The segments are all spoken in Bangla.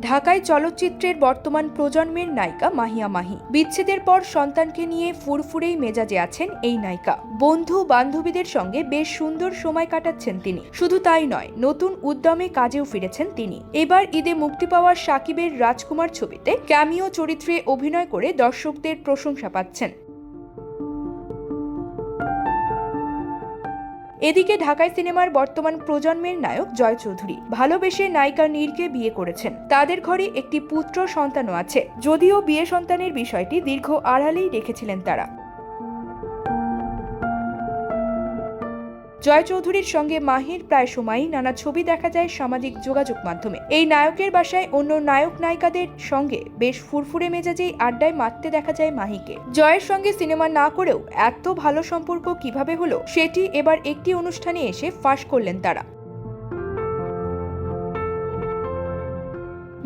ঢাকায় চলচ্চিত্রের বর্তমান প্রজন্মের নায়িকা মাহিয়া মাহি। বিচ্ছেদের পর সন্তানকে নিয়ে ফুরফুরেই মেজাজে আছেন এই নায়িকা। বন্ধু বান্ধবীদের সঙ্গে বেশ সুন্দর সময় কাটাচ্ছেন তিনি। শুধু তাই নয়, নতুন উদ্যমে কাজেও ফিরেছেন তিনি। এবার ঈদে মুক্তি পাওয়া সাকিবের রাজকুমার ছবিতে ক্যামিও চরিত্রে অভিনয় করে দর্শকদের প্রশংসা পাচ্ছেন। এদিকে ঢাকায় সিনেমার বর্তমান প্রজন্মের নায়ক জয় চৌধুরী ভালোবেসে নায়িকা নীরকে বিয়ে করেছেন। তাদের ঘরে একটি পুত্র সন্তানও আছে, যদিও বিয়ে সন্তানের বিষয়টি দীর্ঘ আড়ালেই রেখেছিলেন তারা। জয় চৌধুরীর সঙ্গে মাহির প্রায় সময়ই নানা ছবি দেখা যায় সামাজিক যোগাযোগ মাধ্যমে। এই নায়কের বাসায় অন্য নায়ক নায়িকাদের সঙ্গে বেশ ফুরফুরে মেজাজেই আড্ডায় মারতে দেখা যায় মাহিকে। জয়ের সঙ্গে সিনেমা না করেও এত ভালো সম্পর্ক কীভাবে হলো, সেটি এবার একটি অনুষ্ঠানে এসে ফাঁস করলেন তারা।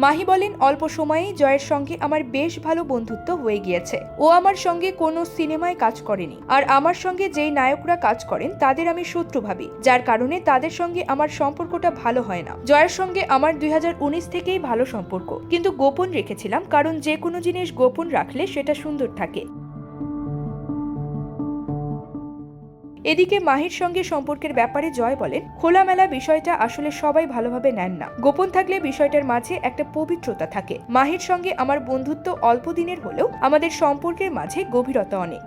মাহি বলেন, অল্প সময়েই জয়ের সঙ্গে আমার বেশ ভালো বন্ধুত্ব হয়ে গিয়েছে। ও আমার সঙ্গে কোনো সিনেমায় কাজ করেনি। আর আমার সঙ্গে যেই নায়করা কাজ করেন, তাদের আমি শত্রু ভাবি। যার কারণে তাদের সঙ্গে আমার সম্পর্কটা ভালো হয় না। জয়ের সঙ্গে আমার দুই হাজার উনিশ থেকেই ভালো সম্পর্ক। কিন্তু গোপন রেখেছিলাম, কারণ যে কোনো জিনিস গোপন রাখলে সেটা সুন্দর থাকে। এদিকে মাহির সঙ্গে সম্পর্কের ব্যাপারে জয় বলেন, খোলামেলা বিষয়টা আসলে সবাই ভালোভাবে নেন না। গোপন থাকলে বিষয়টার মাঝে একটা পবিত্রতা থাকে। মাহির সঙ্গে আমার বন্ধুত্ব অল্প দিনের হলেও আমাদের সম্পর্কের মাঝে গভীরতা অনেক।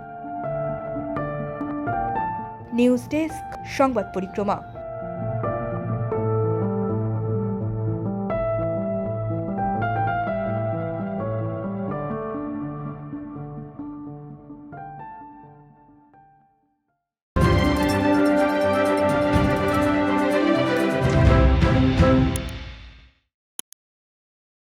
নিউজ ডেস্ক, সংবাদ পরিক্রমা।